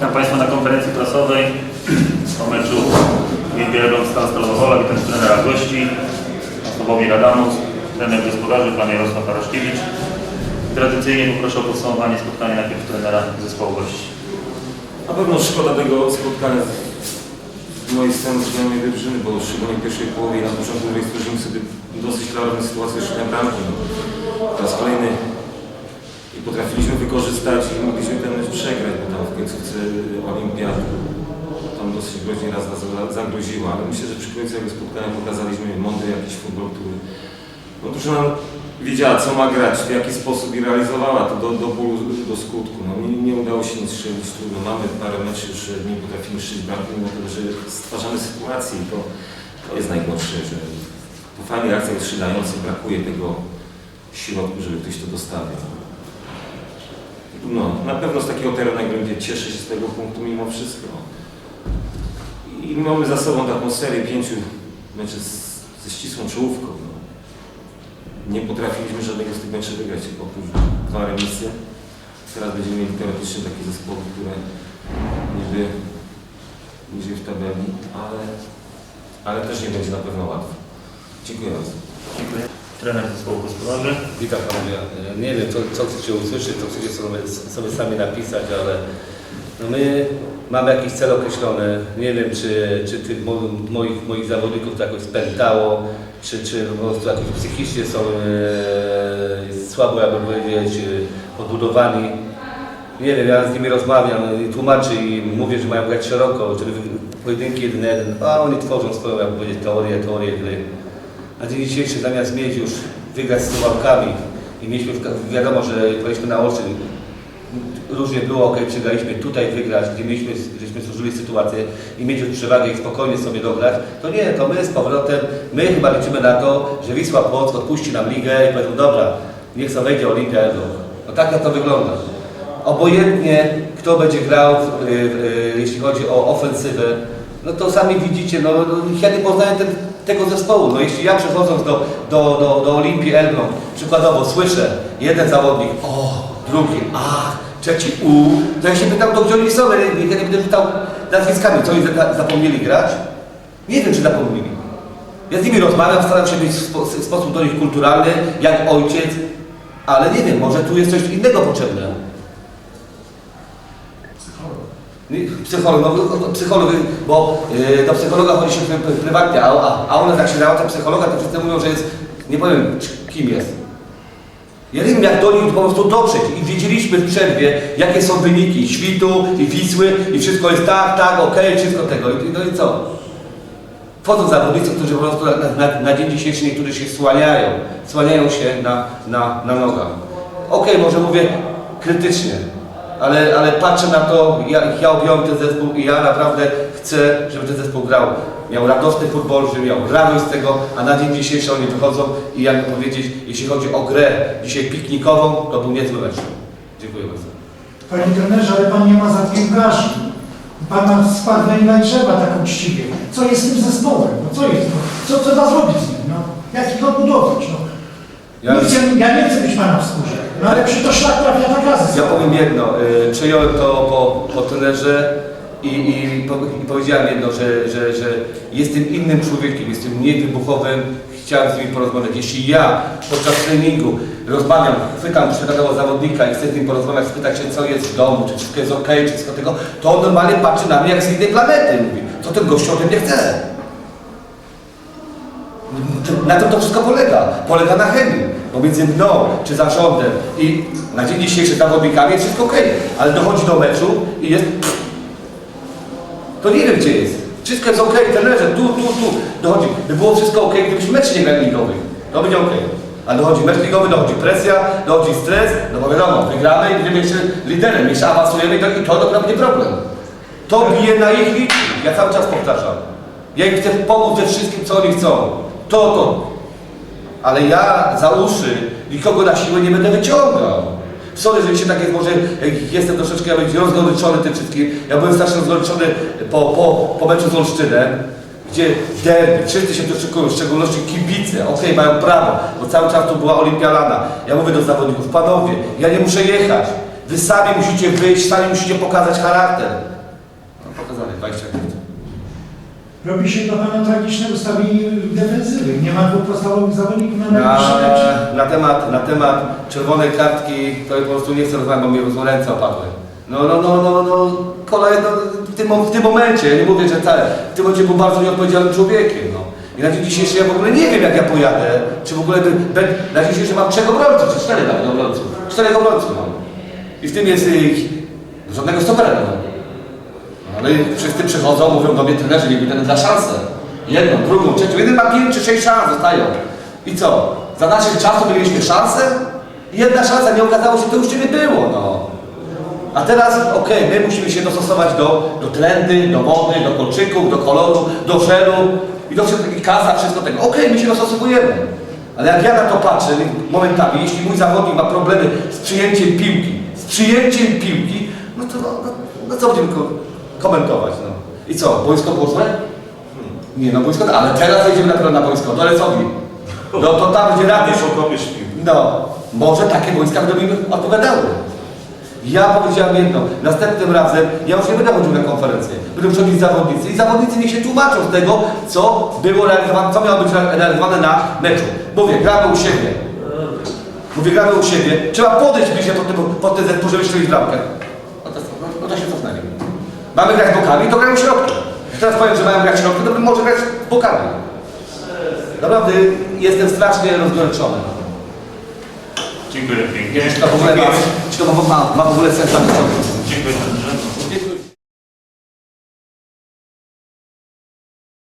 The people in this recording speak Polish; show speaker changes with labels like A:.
A: Witam Państwa na konferencji prasowej po meczu Wielbielą Stan Stalowa Wola. Witam trenera gości, Sławomir Adamus, trener gospodarzy, pan Jarosław Araszkiewicz. Tradycyjnie poproszę o podsumowanie spotkania najpierw trenera zespołu gości.
B: Na pewno szkoda tego spotkania z- mojej strony przynajmniej drużyny, bo szczególnie w pierwszej połowie na początku drugiej stworzyliśmy sobie dosyć klarowne sytuacje szukania bramki. No. Po raz kolejny potrafiliśmy wykorzystać i mogliśmy ten mecz przegrać, bo tam w końcówce Olimpia tam dosyć groźnie raz nas za- zagroziła, ale myślę, że przy końcu tego spotkania pokazaliśmy mądry jakiś futbol, który no, drużyna wiedziała co ma grać, w jaki sposób i realizowała to do, do bólu, do skutku. No, nie, nie udało się nic strzelić, trudno. Mamy parę już że nie potrafimy strzelić bramki, mimo że stwarzamy sytuacje i to, to jest najgorsze, że po fajnej akcji strzelającej brakuje tego środku, żeby ktoś to dostawił. No, na pewno z takiego terenu będzie cieszę się z tego punktu mimo wszystko. I mamy za sobą taką serię pięciu meczy z, ze ścisłą czołówką. No. Nie potrafiliśmy żadnego z tych meczów wygrać, oprócz dwa remisy. Teraz będziemy mieli teoretycznie takie zespoły, które niby niżej w tabeli, ale, ale też nie będzie na pewno łatwo. Dziękuję bardzo.
A: Dziękuję. Trener zespołu gospodarzy.
C: Witam panowie. Nie wiem, co, co chcecie usłyszeć, co chcecie sobie, sobie sami napisać, ale no my mamy jakiś cel określony. Nie wiem, czy, czy tych mo, moich, moich zawodników to jakoś spętało, czy, czy po prostu jakoś psychicznie są e, słabo, jakby powiedzieć, e, odbudowani. Nie wiem, ja z nimi rozmawiam, i tłumaczę i mówię, że mają grać szeroko, żeby pojedynki jeden jeden, a oni tworzą swoją, jakby powiedzieć, teorię, teorię gry. Na dzień dzisiejszy zamiast mieć już wygrać z Suwałkami i mieliśmy w- wiadomo, że graliśmy na oczy, różnie było, ok, przegraliśmy tutaj wygrać, gdzie mieliśmy, żeśmy zużyli sytuację i mieć już przewagę i spokojnie sobie dograć, to nie, to my z powrotem, my chyba liczymy na to, że Wisła Płock odpuści nam ligę i powiedzą, dobra, niech sobie wejdzie Olimpia Elbląg. No tak to wygląda. Obojętnie kto będzie grał, y, jeśli chodzi o ofensywę, no to sami widzicie, no, no ja nie poznaję ten, tego zespołu. No jeśli ja przechodząc do, do, do, do Olimpii Elbląg, przykładowo słyszę jeden zawodnik, o, drugi, a, trzeci, u, to ja się pytam, to gdzie oni są, ja nie, będę pytał nazwiskami, co oni za- zapomnieli grać? Nie wiem, czy zapomnieli. Ja z nimi rozmawiam, staram się być w, spo, w sposób do nich kulturalny, jak ojciec, ale nie wiem, może tu jest coś innego potrzebne. Nie, Psycholog, no, psycholog, bo y, do psychologa chodzi się pr- pr- prywatnie, a, a, a nas jak się naucza psychologa, to wszyscy mówią, że jest, nie powiem kim jest. Ja nie wiem jak do nich po prostu dotrzeć i wiedzieliśmy w przerwie, jakie są wyniki Świtu i Wisły i wszystko jest tak, tak, okej, wszystko tego. I, no i co? Wchodzą zawodnicy, którzy po prostu na, na, na dzień dzisiejszy niektórzy się słaniają, słaniają się na, na, na nogach. Okej, może mówię krytycznie, ale, ale patrzę na to, jak ja objąłem ten zespół i ja naprawdę chcę, żeby ten zespół grał. Miał radosny futbol, żeby miał radość z tego, a na dzień dzisiejszy oni wychodzą i jakby powiedzieć, jeśli chodzi o grę dzisiaj piknikową, to był niezły mecz. Dziękuję bardzo.
D: Panie trenerze, ale pan nie ma za piłkarzy. Pan ma skład węgla i trzeba tak uczciwie. Co jest z tym zespołem? No co jest? No, co, co da zrobić z nim? No, jak ich odbudować? No.
C: Ja-
D: Nie chcę, ja nie chcę być pana w skórze. No ale przy to szlak trafia na.
C: Ja powiem jedno, y, przejąłem to po, po trenerze i, i, po, i powiedziałem jedno, że, że, że jestem innym człowiekiem, jestem mniej wybuchowym, chciałem z nimi porozmawiać. Jeśli ja podczas treningu rozmawiam, chwytam przykładowo zawodnika i chcę z nim porozmawiać, spytać się co jest w domu, czy wszystko jest ok, czy wszystko tego, to on normalnie patrzy na mnie jak z innej planety, mówi, co ten gościu ode mnie chce. Na tym to wszystko polega. Polega na chemii. Pomiędzy mną czy zarządem i na dzień dzisiejszy zawodnikami jest wszystko ok. Ale dochodzi do meczu i jest. To nie wiem gdzie jest. Wszystko jest ok, trenerze, tu, tu, tu. Dochodzi. By było wszystko ok, gdybyśmy mecz nie grali ligowy. To będzie ok. A dochodzi mecz ligowy, dochodzi presja, dochodzi stres, no bo wiadomo, wygramy i będziemy jeszcze liderem, jeszcze awansujemy i to, i to dopiero problem. To bije na ich liczbie. Ja cały czas powtarzam. Ja im chcę pomóc ze wszystkim, co oni chcą. To, to. Ale ja za uszy nikogo na siłę nie będę wyciągał. Sorry, że się tak jest, może jestem troszeczkę ja rozgoryczony tym wszystkim. Ja byłem strasznie rozgoryczony po, po, po meczu z Olsztynem, gdzie derby, wszyscy się tu szykują, w szczególności kibice, okej, mają prawo, bo cały czas to była olimpialana. Ja mówię do zawodników, panowie, ja nie muszę jechać. Wy sami musicie wyjść, sami musicie pokazać charakter.
D: Robi się dla Pana tragiczne ustawienie defensywy. Nie ma dwóch podstawowych zawodników na najbliższy mecz.
C: Na, na, temat, na temat czerwonej kartki to ja po prostu nie chcę rozmawiać, bo mi ręce opadły. No, no, no, no, no, kolej, no w, tym, w tym momencie, ja nie mówię, że tak, w tym momencie był bardzo nieodpowiedzialnym człowiekiem, no. I na dzień dzisiejszy ja w ogóle nie wiem, jak ja pojadę, czy w ogóle, by, na dzień dzisiejszy mam trzech obrońców, czy czterech nawet obrońców, czterech obrońców mam. I w tym jest y, żadnego stopera nawet. No, Ale wszyscy przychodzą, mówią do mnie trenerzy, niech mi ten da szansę. Jedną, drugą, trzecią. Jeden ma pięć czy sześć szans zostają. I co? Za naszych czasów mieliśmy szansę? Jedna szansa, nie okazało się, to już nie było, no. A teraz, okej, my musimy się dostosować do, do tlendy, do wody, do kolczyków, do koloru, do żelu i do wszystkiego, i kasa, wszystko tego. Okej, my się dostosowujemy. Ale jak ja na to patrzę momentami, jeśli mój zawodnik ma problemy z przyjęciem piłki, z przyjęciem piłki, no to no, no, no co będziemy ko komentować, no. I co, boisko było złe? Nie, no boisko, ale teraz jedziemy dopiero na boisko, do Lecowi. No to tam,
B: pokopiesz piłkę.
C: no, może takie wojska będą mi odpowiadały. Ja powiedziałem jedno, następnym razem ja już nie będę chodził na konferencję. Będą przychodzić zawodnicy i zawodnicy niech się tłumaczą z tego, co było realizowane, co miało być re- realizowane na meczu. Mówię, gramy u siebie. Mówię, gramy u siebie. Trzeba podejść bliżej pod, tym- pod ten zespół, żeby strzelić bramkę. No to, no, no to się cofnęli. Mamy grać bokami, to grają środkiem. Teraz powiem, że mają grać środkiem, to może grać bokami. Naprawdę jestem strasznie rozgoryczony.
A: Dziękuję pięknie.
C: Czy to w ogóle ma, czy to ma, ma, ma w ogóle sens na?
A: Dziękuję.